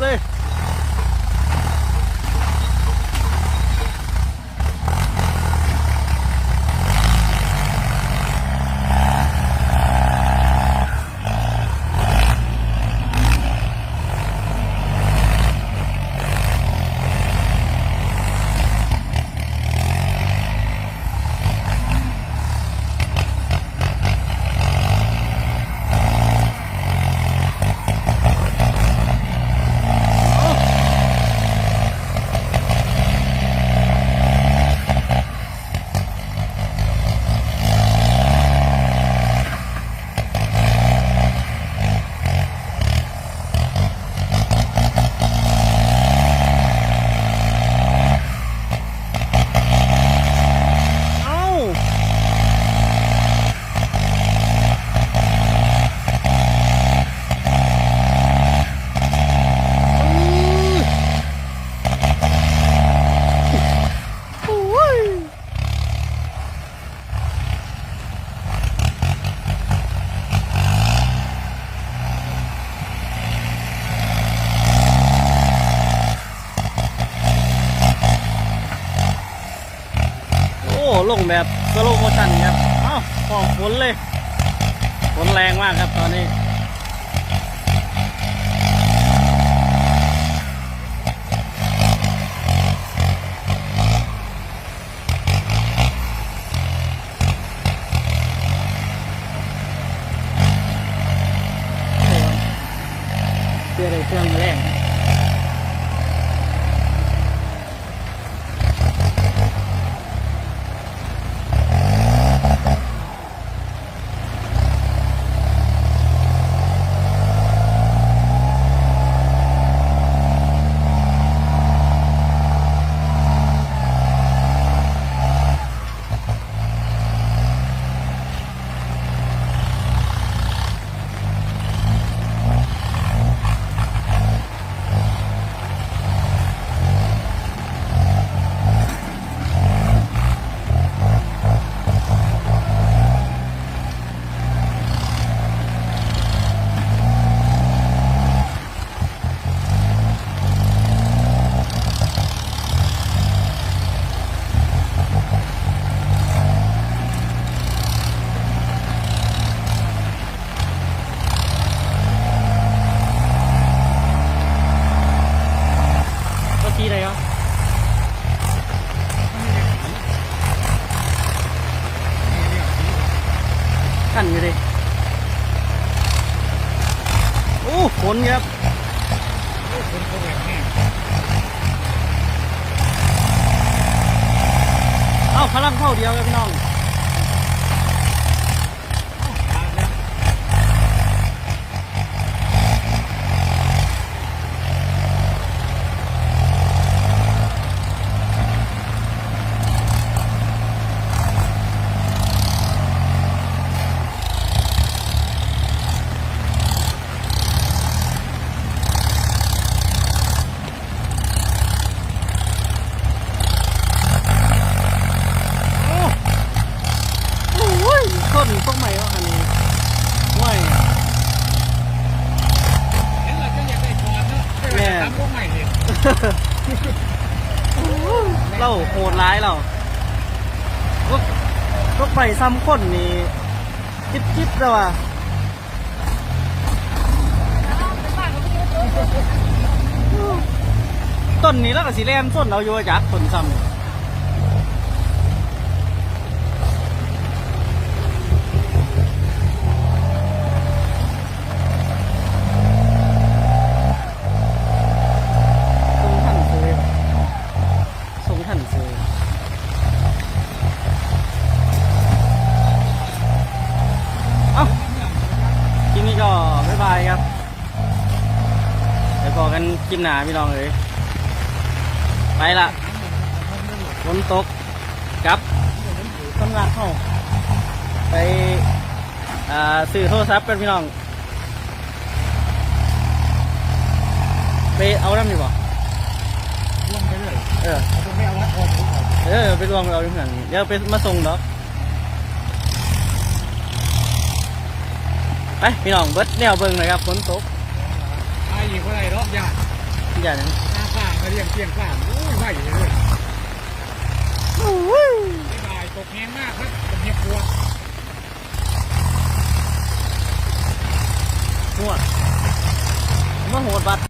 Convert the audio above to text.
there. ลงแบบสโลโมชันครับ เอ้าฟองฝนเลย ฝนแรงมากครับตอนนี้เพื่ออะไรเครื่องแรง อ้ขนครับคนเขาแบบนี้เอ้าพลังเท่าเดียวครับพี่น้อง ตามแล้ว โอ้ยต้นพวกใหม่วะคันนี้ห่วย เห็นเราจะอยากได้ก่อนเนาะไม่ไปทำพวกใหม่เลย เราโหดร้ายเราพวกพวกไปซ้ำคนนี่จิ๊บจิ๊บแล้วว่ะต้นนี้แล้วก็สีแรมส้นเราอยู่จักต้นซ้ำ คลิปหนาพี่น้องเลยไปละฝนตกกลับต้นรักเข้าไปอ่าซื้อโทรศัพท์กันพี่น้อง ไปเอาน้ำอยู่บ่ลงไปเลยเออผมไม่เอาวัดออกเออไปรวมเราด้วยกันเดี๋ยวไปมาส่งดอกไปพี่น้องเบิดแนวเบิ่งหน่อยครับฝนตกไอ้อีกคนไหนรอบยาอ ย่านั้นหน้าข้างมาเรียงเพียงข้างโอ้ยไหวเลยไม่ได้ตกแห้งมากครับตกเห็บปวดหัวมาโหดบัด